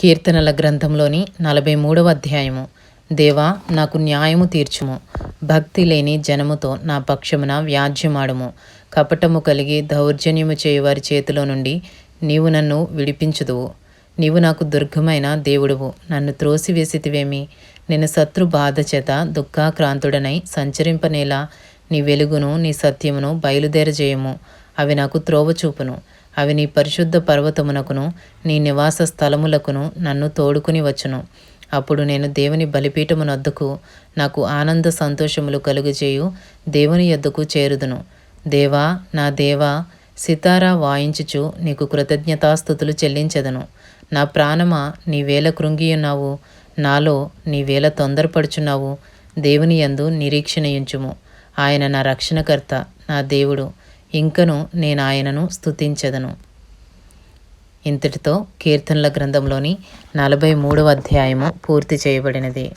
కీర్తనల గ్రంథంలోని నలభై మూడవ అధ్యాయము. దేవా నాకు న్యాయము తీర్చుము. భక్తి లేని జనముతో నా పక్షమున వ్యాజ్యమాడము. కపటము కలిగి దౌర్జన్యము చేయువారి చేతిలో నుండి నీవు నన్ను విడిపించుదువు. నీవు నాకు దుర్గమైన దేవుడువు. నన్ను త్రోసివేసితివేమి? నేను శత్రు బాధ చేత దుఃఖాక్రాంతుడనై సంచరింపనేలా నీ వెలుగును నీ సత్యమును బయలుదేరజేయము. అవి నాకు త్రోవ చూపును. అవి నీ పరిశుద్ధ పర్వతమునకును నీ నివాస స్థలములకును నన్ను తోడుకుని వచ్చును. అప్పుడు నేను దేవుని బలిపీఠమునొద్దకు నాకు ఆనంద సంతోషములు కలుగజేయు దేవుని యొద్దకు చేరుదును. దేవా నా దేవా సితారా వాయించుచు నీకు కృతజ్ఞతాస్థుతులు చెల్లించెదను. నా ప్రాణమా నీ వేల కృంగియున్నావు. నాలో నీ వేల తొందరపడుచున్నావు. దేవుని యందు నిరీక్షణయుంచుము. ఆయన నా రక్షణకర్త నా దేవుడు. ఇంకను నేను ఆయనను స్తుతించెదను. ఇంతటితో కీర్తనల గ్రంథంలోని నలభై మూడవ అధ్యాయము పూర్తి చేయబడినది.